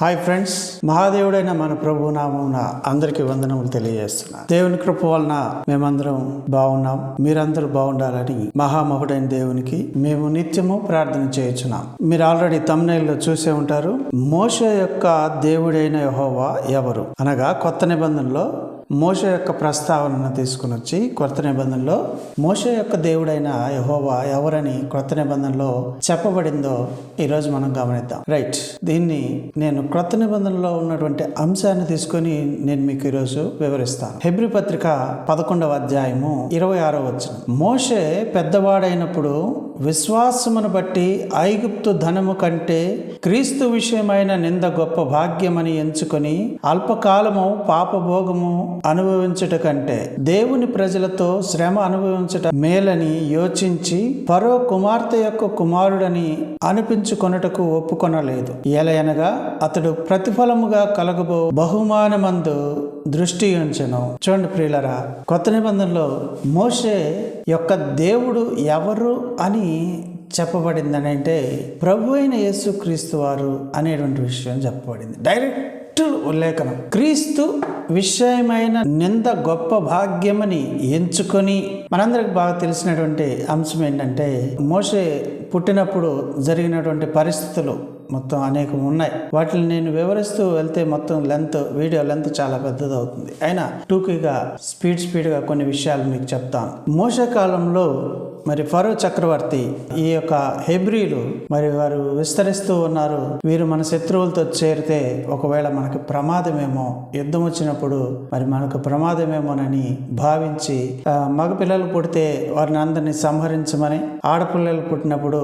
Hi friends మహాదేవుడైన మన ప్రభు నామమున అందరికి వందనములు తెలియజేస్తున్నా. దేవుని కృప వలన మేమందరం బాగున్నాం. మీరందరూ బాగుండాలని మహామహుడైన దేవునికి మేము నిత్యము ప్రార్థన చేయుచున్నాం. మీరు ఆల్రెడీ తమ్నైల్లో చూసే ఉంటారు మోష యొక్క దేవుడైన యహోవా ఎవరు? అనగా కొత్త నిబంధనలో మోష యొక్క ప్రస్తావనను తీసుకుని వచ్చి కొత్త నిబంధనలో మోష యొక్క దేవుడైన యహోవా ఎవరని కొత్త నిబంధనలో చెప్పబడిందో ఈరోజు మనం గమనిద్దాం. రైట్ దీన్ని నేను క్రొత్త నిబంధనలో ఉన్నటువంటి అంశాన్ని తీసుకొని నేను మీకు ఈరోజు వివరిస్తాను. హెబ్రి పత్రిక పదకొండవ అధ్యాయము ఇరవై ఆరో వచ్చిన మోషే పెద్దవాడైనప్పుడు విశ్వాసమును బట్టి ఐగుప్తు ధనము కంటే క్రీస్తు విషయమైన నింద గొప్ప భాగ్యమని ఎంచుకొని అల్పకాలము పాపభోగము అనుభవించుట కంటే దేవుని ప్రజలతో శ్రమ అనుభవించుట మేలని యోచించి పరో కుమార్తె యొక్క కుమారుడని అనిపించుకొనుటకు ఒప్పుకొనలేదు. ఎలయనగా అతడు ప్రతిఫలముగా కలగబో బహుమానమందు దృష్టి ఉంచను. చూడండి ప్రియులరా కొత్త నిబంధనలో మోషే యొక్క దేవుడు ఎవరు అని చెప్పబడిందని అంటే ప్రభు అయిన యేసుక్రీస్తు వారు అనేటువంటి విషయం చెప్పబడింది. డైరెక్ట్ ఉల్లేఖనం. క్రీస్తు విషయమైన నింద గొప్ప భాగ్యమని ఎంచుకొని మనందరికి బాగా తెలిసినటువంటి అంశం ఏంటంటే మోషే పుట్టినప్పుడు జరిగినటువంటి పరిస్థితులు మొత్తం అనేకం ఉన్నాయి. వాటిని నేను వివరిస్తూ వెళ్తే మొత్తం లెంత్ వీడియో లెంత్ చాలా పెద్దది అవుతుంది అయినా టూకీగా స్పీడ్ స్పీడ్గా కొన్ని విషయాలు మీకు చెప్తాను. మోస కాలంలో మరి ఫరో చక్రవర్తి ఈ యొక్క హెబ్రీలు మరి వారు విస్తరిస్తూ ఉన్నారు వీరు మన శత్రువులతో చేరితే ఒకవేళ మనకి ప్రమాదమేమో యుద్ధం వచ్చినప్పుడు మరి మనకు ప్రమాదమేమోనని భావించి మగపిల్లలు పుడితే వారిని అందరినీ సంహరించమని ఆడపిల్లలు పుట్టినప్పుడు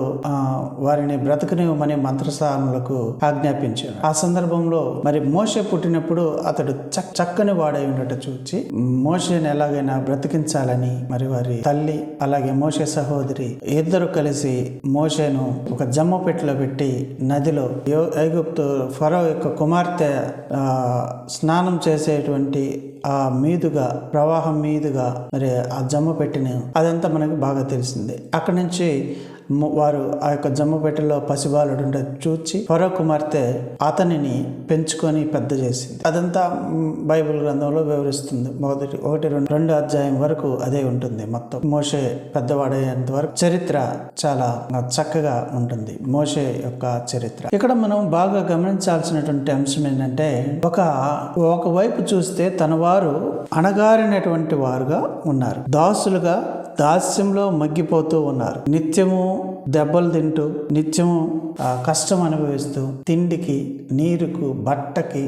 వారిని బ్రతకనివ్వమని మంత్రస్థానములకు ఆజ్ఞాపించారు. ఆ సందర్భంలో మరి మోష పుట్టినప్పుడు అతడు చక్ చక్కని వాడై ఉండట చూచి మోషేని ఎలాగైనా బ్రతికించాలని మరి వారి తల్లి అలాగే మోషే సహోదరి ఇద్దరు కలిసి మోషేను ఒక జమ్మ పెట్టెలో పెట్టి నదిలో యో- ఐగుప్తు ఫరో యొక్క కుమార్తె స్నానం చేసేటువంటి ఆ మీదుగా ప్రవాహం మీదుగా మరి ఆ జమ్మ పెట్టిన అదంతా మనకు బాగా తెలిసింది. అక్కడి నుంచి వారు ఆ యొక్క జమ్మ పెట్టెలో పసిబాలుడు ఉంటే చూచి ఫరో కుమార్తె అతనిని పెంచుకొని పెద్ద చేసింది. అదంతా బైబిల్ గ్రంథంలో వివరిస్తుంది. మొదటి ఒకటి రెండు రెండు అధ్యాయం వరకు అదే ఉంటుంది మొత్తం. మోషే పెద్దవాడయ్యేంత వరకు చరిత్ర చాలా చక్కగా ఉంటుంది. మోషే యొక్క చరిత్ర. ఇక్కడ మనం బాగా గమనించాల్సినటువంటి అంశం ఏంటంటే ఒక ఒకవైపు చూస్తే తన వారు అణగారినటువంటి వారుగా ఉన్నారు. దాసులుగా దాస్యంలో మగ్గిపోతూ ఉన్నారు. నిత్యము దెబ్బలు తింటూ నిత్యము కష్టం అనుభవిస్తూ తిండికి నీరుకు బట్టకి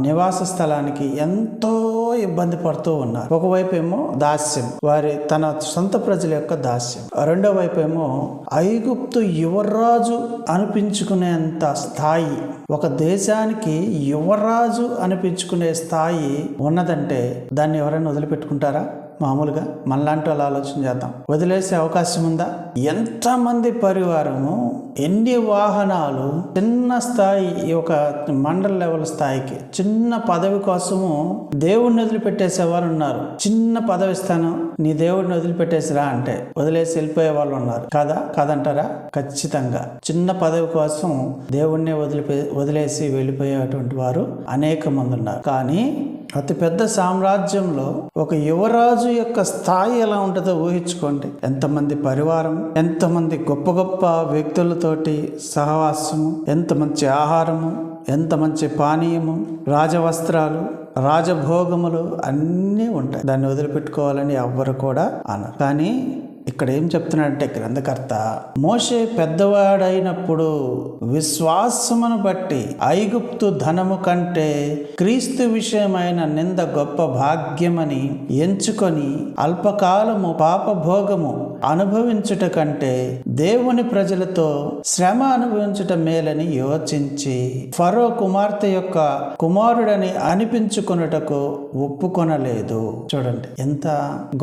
నివాస స్థలానికి ఎంతో ఇబ్బంది పడుతూ ఉన్నారు. ఒకవైపు ఏమో దాస్యం వారి తన సొంత ప్రజల యొక్క దాస్యం. రెండో వైపు ఏమో ఐగుప్తు యువరాజు అనిపించుకునేంత స్థాయి ఒక దేశానికి యువరాజు అనిపించుకునే స్థాయి ఉన్నదంటే దాన్ని ఎవరైనా వదిలిపెట్టుకుంటారా? మామూలుగా మనలాంటి వాళ్ళు ఆలోచన చేద్దాం. వదిలేసే అవకాశం ఉందా? ఎంతమంది పరివారము ఎన్ని వాహనాలు చిన్న స్థాయి ఒక మండల లెవెల్ స్థాయికి చిన్న పదవి కోసము దేవుడిని వదిలిపెట్టేసే వాళ్ళు ఉన్నారు. చిన్న పదవి ఇస్తాను నీ దేవుడిని వదిలిపెట్టేసిరా అంటే వదిలేసి వెళ్ళిపోయే వాళ్ళు ఉన్నారు. కదా? కాదంటారా? ఖచ్చితంగా. చిన్న పదవి కోసం దేవుణ్ణి వదిలిపే వదిలేసి వెళ్ళిపోయేటువంటి వారు అనేక మంది ఉన్నారు. కానీ అతి పెద్ద సామ్రాజ్యంలో ఒక యువరాజు యొక్క స్థాయి ఎలా ఉంటుందో ఊహించుకోండి. ఎంతమంది పరివారం ఎంతమంది గొప్ప గొప్ప వ్యక్తులతోటి సహవాసము ఎంత మంచి ఆహారము ఎంత మంచి పానీయము రాజవస్త్రాలు రాజభోగములు అన్నీ ఉంటాయి. దాన్ని వదిలిపెట్టుకోవాలని ఎవ్వరు కూడా అన కానీ ఇక్కడ ఏం చెప్తున్నాడంటే గ్రంథకర్త మోషే పెద్దవాడైనప్పుడు విశ్వాసమును బట్టి ఐగుప్తు ధనము కంటే క్రీస్తు విషయమైన నింద గొప్ప భాగ్యమని ఎంచుకొని అల్పకాలము పాపభోగము అనుభవించుట కంటే దేవుని ప్రజలతో శ్రమ అనుభవించుట మేలని యోచించి ఫరో కుమార్తె యొక్క కుమారుడని అనిపించుకొనుటకు ఒప్పుకొనలేదు. చూడండి ఎంత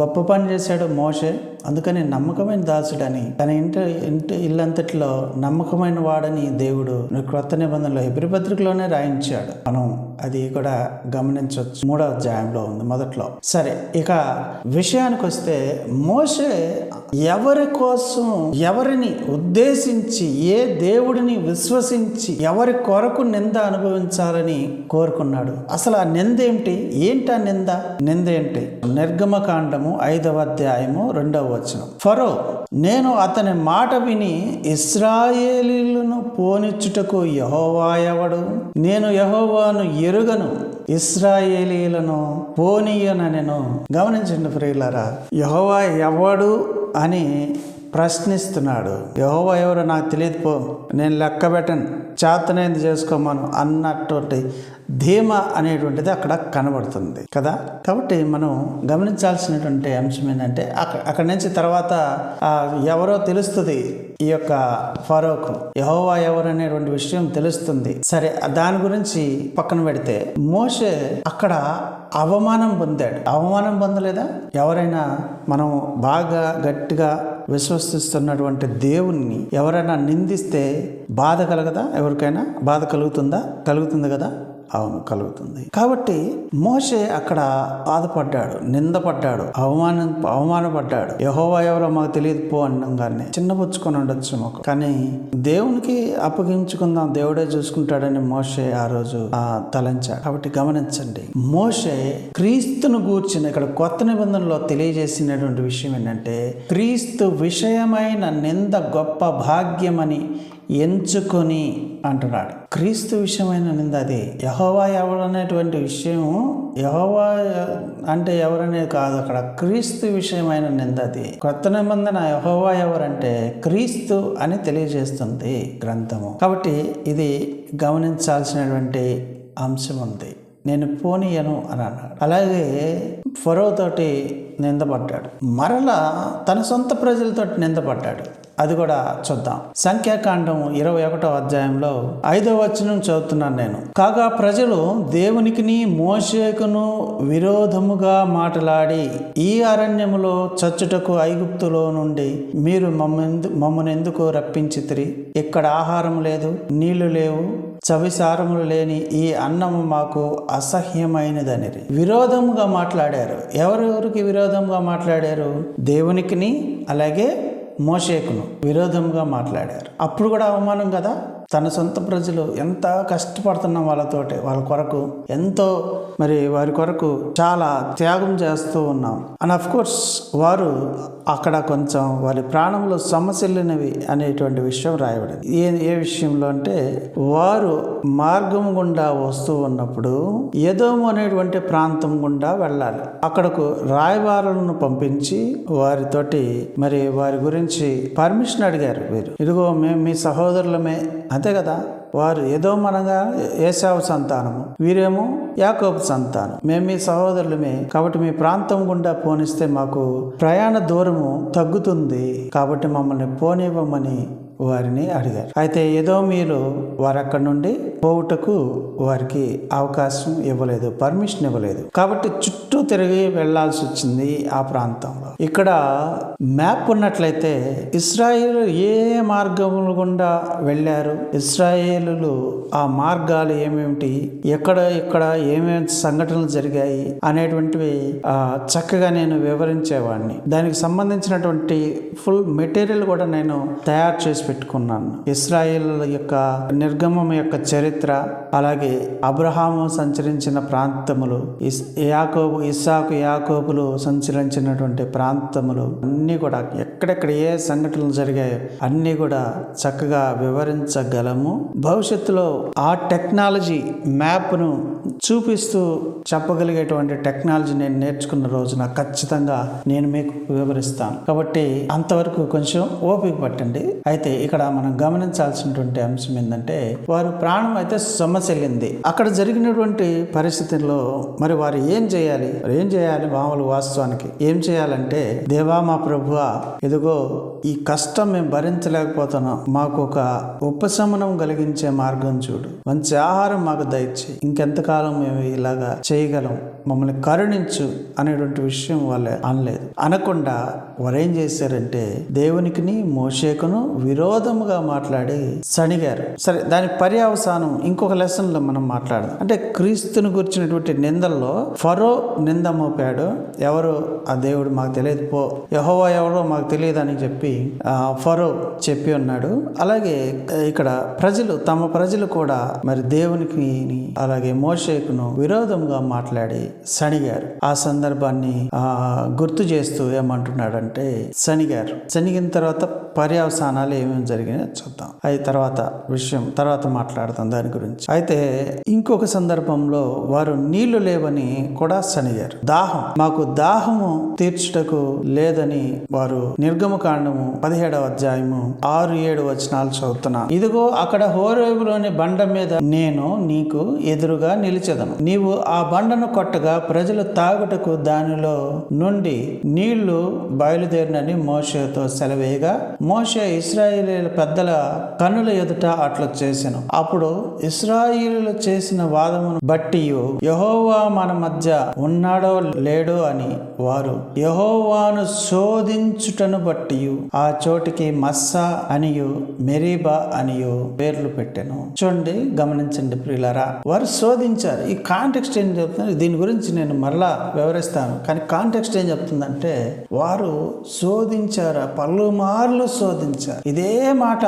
గొప్ప పని చేశాడు మోషే. అందుకని నమ్మకమైన దాసుడని తన ఇంటి ఇంటి ఇల్లంతటిలో నమ్మకమైన వాడని దేవుడు క్రొత్త నిబంధనలో ఎబ్రి పత్రికలోనే రాయించాడు. మనం అది కూడా గమనించవచ్చు. మూడో అధ్యాయంలో ఉంది మొదట్లో. సరే ఇక విషయానికి వస్తే మోసే ఎవరి కోసం ఎవరిని ఉద్దేశించి ఏ దేవుడిని విశ్వసించి ఎవరి కొరకు నింద అనుభవించాలని కోరుకున్నాడు? అసలు ఆ నింద ఏంటి ఏంటి ఆ నింద? నింద ఏంటి? నిర్గమకాండము ఐదవ అధ్యాయము రెండవ వచనం. ఫరో నేను అతని మాట విని ఇస్రాయేలీలను పోనిచ్చుటకు యహోవా ఎవడు? నేను యహోవాను ఎరుగను ఇస్రాయేలీలను పోనీయనెను గమనించండి ప్రియులారా యహోవా ఎవడు అని ప్రశ్నిస్తున్నాడు. యహోవా ఎవరో నాకు తెలియదు పో నేను లెక్క పెట్టను. చేతనేది చేసుకోమను అన్నటువంటి ధీమ అనేటువంటిది అక్కడ కనబడుతుంది కదా? కాబట్టి మనం గమనించాల్సినటువంటి అంశం ఏంటంటే అక్కడ అక్కడి నుంచి తర్వాత ఎవరో తెలుస్తుంది ఈ యొక్క ఫరోకు. యహోవా ఎవరు అనేటువంటి విషయం తెలుస్తుంది. సరే దాని గురించి పక్కన పెడితే మోషే అక్కడ అవమానం పొందాడు. అవమానం పొందలేదా? ఎవరైనా మనం బాగా గట్టిగా విశ్వసిస్తున్నటువంటి దేవుణ్ణి ఎవరైనా నిందిస్తే బాధ కలగదా? ఎవరికైనా బాధ కలుగుతుందా? కలుగుతుంది కదా? అవును కలుగుతుంది. కాబట్టి మోషే అక్కడ బాధపడ్డాడు నిందపడ్డాడు అవమానం అవమానపడ్డాడు. యహోవా ఎవరో మాకు తెలియదు పో అనగానే చిన్నపుచ్చుకొని ఉండొచ్చు మాకు. కానీ దేవునికి అప్పగించుకుందాం దేవుడే చూసుకుంటాడని మోషే ఆ రోజు ఆ తలంచాడు. కాబట్టి గమనించండి మోషే క్రీస్తును గూర్చిన ఇక్కడ కొత్త నిబంధనలో తెలియజేసినటువంటి విషయం ఏంటంటే క్రీస్తు విషయమైన నింద గొప్ప భాగ్యమని ఎంచుకొని అంటున్నాడు. క్రీస్తు విషయమైన నింద అది. యహోవా ఎవరనేటువంటి విషయం యహోవా అంటే ఎవరనేది కాదు అక్కడ. క్రీస్తు విషయమైన నింద అది. కొత్త నిబంధన యహోవా ఎవరంటే క్రీస్తు అని తెలియజేస్తుంది గ్రంథము. కాబట్టి ఇది గమనించాల్సినటువంటి అంశం ఉంది. నేను పోనీయను అని అన్నాడు. అలాగే ఫరో తోటి నిందపడ్డాడు. మరలా తన సొంత ప్రజలతోటి నిందపడ్డాడు. అది కూడా చూద్దాం. సంఖ్యాకాండం ఇరవై ఒకటో అధ్యాయంలో ఐదో వచనం చదువుతున్నాను నేను. కాగా ప్రజలు దేవునికిని మోషేకును విరోధముగా మాట్లాడి ఈ అరణ్యములో చచ్చుటకు ఐగుప్తులో నుండి మీరు మమ్మెందు మమ్మనెందుకు ఎందుకు రప్పించితిరి? ఇక్కడ ఆహారం లేదు నీళ్ళు లేవు చవిసారములు లేని ఈ అన్నము మాకు అసహ్యమైనదని విరోధముగా మాట్లాడారు. ఎవరెవరికి విరోధంగా మాట్లాడారు? దేవునికిని అలాగే మోషేకును విరోధంగా మాట్లాడారు. అప్పుడు కూడా అవమానం కదా? తన సొంత ప్రజలు ఎంత కష్టపడుతున్నాం వాళ్ళతోటి వాళ్ళ కొరకు ఎంతో మరి వారి కొరకు చాలా త్యాగం చేస్తూ ఉన్నాం. అండ్ అఫ్ కోర్స్ వారు అక్కడ కొంచెం వారి ప్రాణంలో సమస్యలున్నవి అనేటువంటి విషయం రాయబడింది. ఏ ఏ విషయంలో అంటే వారు మార్గం గుండా వస్తూ ఉన్నప్పుడు ఏదోము అనేటువంటి ప్రాంతం గుండా వెళ్ళాలి. అక్కడకు రాయబారులను పంపించి వారితోటి మరి వారి గురించి పర్మిషన్ అడిగారు వీరు. ఇదిగో మేము మీ సహోదరులమే అంతే కదా? వారు ఏదో మనంగా ఏసావు సంతానము వీరేమో యాకోబు సంతానం. మేము మీ సహోదరులమే కాబట్టి మీ ప్రాంతం గుండా పోనిస్తే మాకు ప్రయాణ దూరము తగ్గుతుంది. కాబట్టి మమ్మల్ని పోనివ్వమని వారిని అడిగారు. అయితే ఏదో మీరు వారు అక్కడి నుండి పోవుటకు వారికి అవకాశం ఇవ్వలేదు పర్మిషన్ ఇవ్వలేదు. కాబట్టి చుట్టూ తిరిగి వెళ్ళాల్సి వచ్చింది ఆ ప్రాంతంలో. ఇక్కడ మ్యాప్ ఉన్నట్లయితే ఇస్రాయేల్ ఏ మార్గముల గుండా వెళ్ళారు? ఇస్రాయేలు ఆ మార్గాలు ఏమేమిటి? ఎక్కడ ఇక్కడ ఏమేమి సంఘటనలు జరిగాయి? అనేటువంటివి చక్కగా నేను వివరించేవాడిని. దానికి సంబంధించినటువంటి ఫుల్ మెటీరియల్ కూడా నేను తయారు చేసి పెట్టుకున్నాను ఇస్రాయేల్ యొక్క నిర్గమం యొక్క చరిత్ర అలాగే అబ్రహాము సంచరించిన ప్రాంతములు ఇస్ యాకోబు ఇస్సాకు యాకోబులు సంచరించినటువంటి ప్రాంతములు అన్నీ కూడా ఎక్కడెక్కడ ఏ సంఘటనలు జరిగాయో అన్నీ కూడా చక్కగా వివరించగలము. భవిష్యత్తులో ఆ టెక్నాలజీ మ్యాప్ను చూపిస్తూ చెప్పగలిగేటువంటి టెక్నాలజీ నేను నేర్చుకున్న రోజున ఖచ్చితంగా నేను మీకు వివరిస్తాను. కాబట్టి అంతవరకు కొంచెం ఓపిక పట్టండి. అయితే ఇక్కడ మనం గమనించాల్సినటువంటి అంశం ఏంటంటే వారు ప్రాణం అయితే సొమ్మసిల్లింది. అక్కడ జరిగినటువంటి పరిస్థితుల్లో మరి వారు ఏం చేయాలి? ఏం చేయాలి మామూలు వాస్తవానికి? ఏం చేయాలంటే దేవా మా ప్రభువా ఇదిగో ఈ కష్టం మేము భరించలేకపోతున్నాం. మాకు ఒక ఉపశమనం కలిగించే మార్గం చూడు. మంచి ఆహారం మాకు దయచి ఇంకెంతకాలం కాలం మేము ఇలాగా చేయగలం. మమ్మల్ని కరుణించు అనేటువంటి విషయం వాళ్ళు అనలేదు. అనకుండా వరేం చేశారంటే దేవునికిని మోషేకును విరోధముగా మాట్లాడి సణిగారు. సరే దాని పర్యావసానం ఇంకొక లెసన్లో మనం మాట్లాడదాం. అంటే క్రీస్తుని గురించినటువంటి నిందల్లో ఫరో నింద మోపాడు. ఎవరు? ఆ దేవుడు మాకు తెలియదు పో. యహోవా ఎవరో మాకు తెలియదు అని చెప్పి ఫరో చెప్పి ఉన్నాడు. అలాగే ఇక్కడ ప్రజలు తమ ప్రజలు కూడా మరి దేవునికి అలాగే మోషేకును విరోధంగా మాట్లాడి శనిగారు ఆ సందర్భాన్ని గుర్తు చేస్తూ ఏమంటున్నాడంటే శనిగారు శనిగిన తర్వాత పర్యవసానాలు ఏమేమి జరిగినాయో చూద్దాం. అది తర్వాత విషయం తర్వాత మాట్లాడతాం దాని గురించి. అయితే ఇంకొక సందర్భంలో వారు నీళ్ళు లేవని కూడా శనిగారు దాహం. మాకు దాహము తీర్చుటకు లేదని వారు నిర్గమ కాండము పదిహేడవ అధ్యాయము ఆరు ఏడు వచనాలు చదువుతున్నాను ఇదిగో అక్కడ హోరేబులోని బండ మీద నేను నీకు ఎదురుగా నిలిచెదను. నీవు ఆ బండను కొట్టగా ప్రజలు తాగుటకు దానిలో నుండి నీళ్ళు బయలుదేరినని మోషేతో సెలవేయగా మోషే ఇస్రాయేలీల పెద్దల కన్నుల ఎదుట అట్లా చేశాను అప్పుడు ఇస్రాయేలీలు చేసిన వాదమును బట్టి యహోవా మన మధ్య ఉన్నాడో లేడో అని వారు యహోవాను శోధించుటను బట్టి ఆ చోటికి మస్సా అనియు మెరీబా అనియు పేర్లు పెట్టాను. చూడండి గమనించండి ప్రియులరా వారు శోధించారు. ఈ కాంటెక్స్ట్ ఏం చెప్తున్నారు? దీని గురించి నేను మరలా వివరిస్తాను. కానీ కాంటెక్స్ట్ ఏం చెప్తుందంటే వారు శోధించారు పలుమార్లు శోధించారు. ఇదే మాట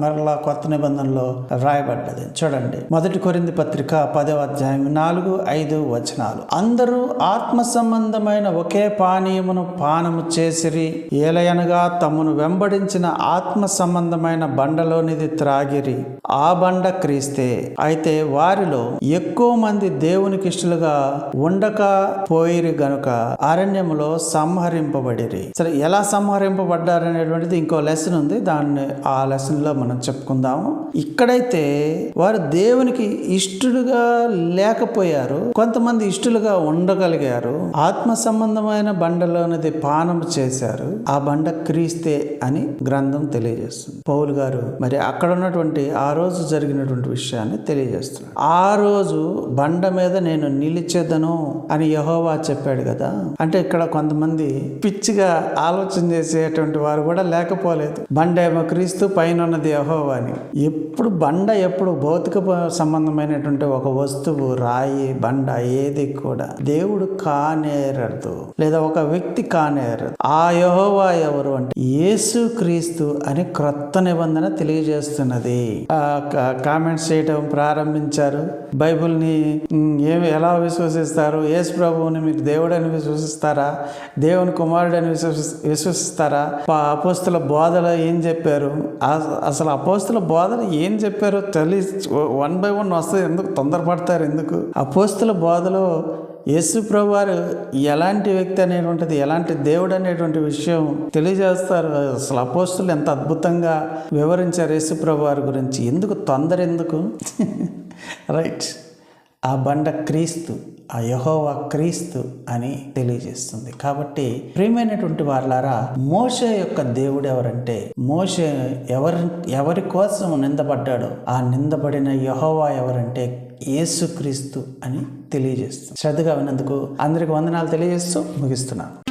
మరలా కొత్త నిబంధనలో రాయబడ్డది చూడండి. మొదటి కొరింది పత్రిక పదవ అధ్యాయం నాలుగు ఐదు వచనాలు. అందరూ ఆత్మ సంబంధమైన ఒకే పానీయమును పానము చేసిరి ఏలయనగా తమను వెంబడించిన ఆత్మ సంబంధమైన బండలోనిది త్రాగిరి. ఆ బండ క్రీస్తే. అయితే వారిలో ఎక్కువ మంది దేవునికి ఇష్టలుగా ఉండక పోయిరి గనుక అరణ్యములో సంహరింపబడిరి. సరే ఎలా సంహరింపబడ్డారనేటువంటిది ఇంకో లెసన్ ఉంది. దాన్ని ఆ లెసన్లో మనం చెప్పుకుందాము. ఇక్కడైతే వారు దేవునికి ఇష్టలుగా లేకపోయారు కొంతమంది ఇష్టలుగా ఉండగలిగారు ఆత్మ సంబంధమైన బండలోనిది పానం చేశారు ఆ బండ క్రీస్తే అని గ్రంథం తెలియజేస్తుంది. పౌలు గారు మరి అక్కడ ఉన్నటువంటి ఆ రోజు జరిగినటువంటి విషయాన్ని తెలియజేస్తున్నారు. ఆ రోజు బండ మీద నేను నిలిచేదను అని యహోవా చెప్పాడు కదా. అంటే ఇక్కడ కొంతమంది పిచ్చిగా ఆలోచన చేసేటువంటి వారు కూడా లేకపోలేదు. బండ ఏమో క్రీస్తు పైన ఉన్నది యహోవా అని. ఎప్పుడు బండ ఎప్పుడు భౌతిక సంబంధమైనటువంటి ఒక వస్తువు రాయి బండ ఏది కూడా దేవుడు కానేరదు. లేదా ఒక వ్యక్తి కానేరదు. ఆ యహోవా ఎవరు అంటే యేసు క్రీస్తు అని క్రొత్త నిబంధన తెలియజేస్తున్నది. ఆ కామెంట్స్ చేయటం ప్రారంభించారు. బైబిల్ని ఏమి ఎలా విశ్వసిస్తారు? యేసు ప్రభువుని మీరు దేవుడని విశ్వసిస్తారా? దేవుని కుమారుడని విశ్వసి విశ్వసిస్తారా? పా- అపోస్తుల బోధలు ఏం చెప్పారు? అసలు అపోస్తుల బోధన ఏం చెప్పారో తెలి వన్ బై వన్ వస్తుంది ఎందుకు తొందరపడతారు ఎందుకు? అపోస్తుల బోధలో యేసు ప్రభు వారు ఎలాంటి వ్యక్తి అనేటువంటిది ఎలాంటి దేవుడు అనేటువంటి విషయం తెలియజేస్తారు. అసలు అపోస్తులు ఎంత అద్భుతంగా వివరించారు యేసు ప్రభు వారి గురించి. ఎందుకు తొందర ఎందుకు? రైట్. ఆ బండ క్రీస్తు ఆ యహోవా క్రీస్తు అని తెలియజేస్తుంది. కాబట్టి ప్రియమైనటువంటి వాళ్ళారా మోష యొక్క దేవుడు ఎవరంటే మోష ఎవరి ఎవరి కోసం నిందపడ్డాడో ఆ నిందపడిన యహోవా ఎవరంటే యేసుక్రీస్తు అని తెలియజేస్తుంది. శ్రద్ధగా విన్నందుకు అందరికి వందనాలు తెలియజేస్తూ ముగిస్తున్నాను.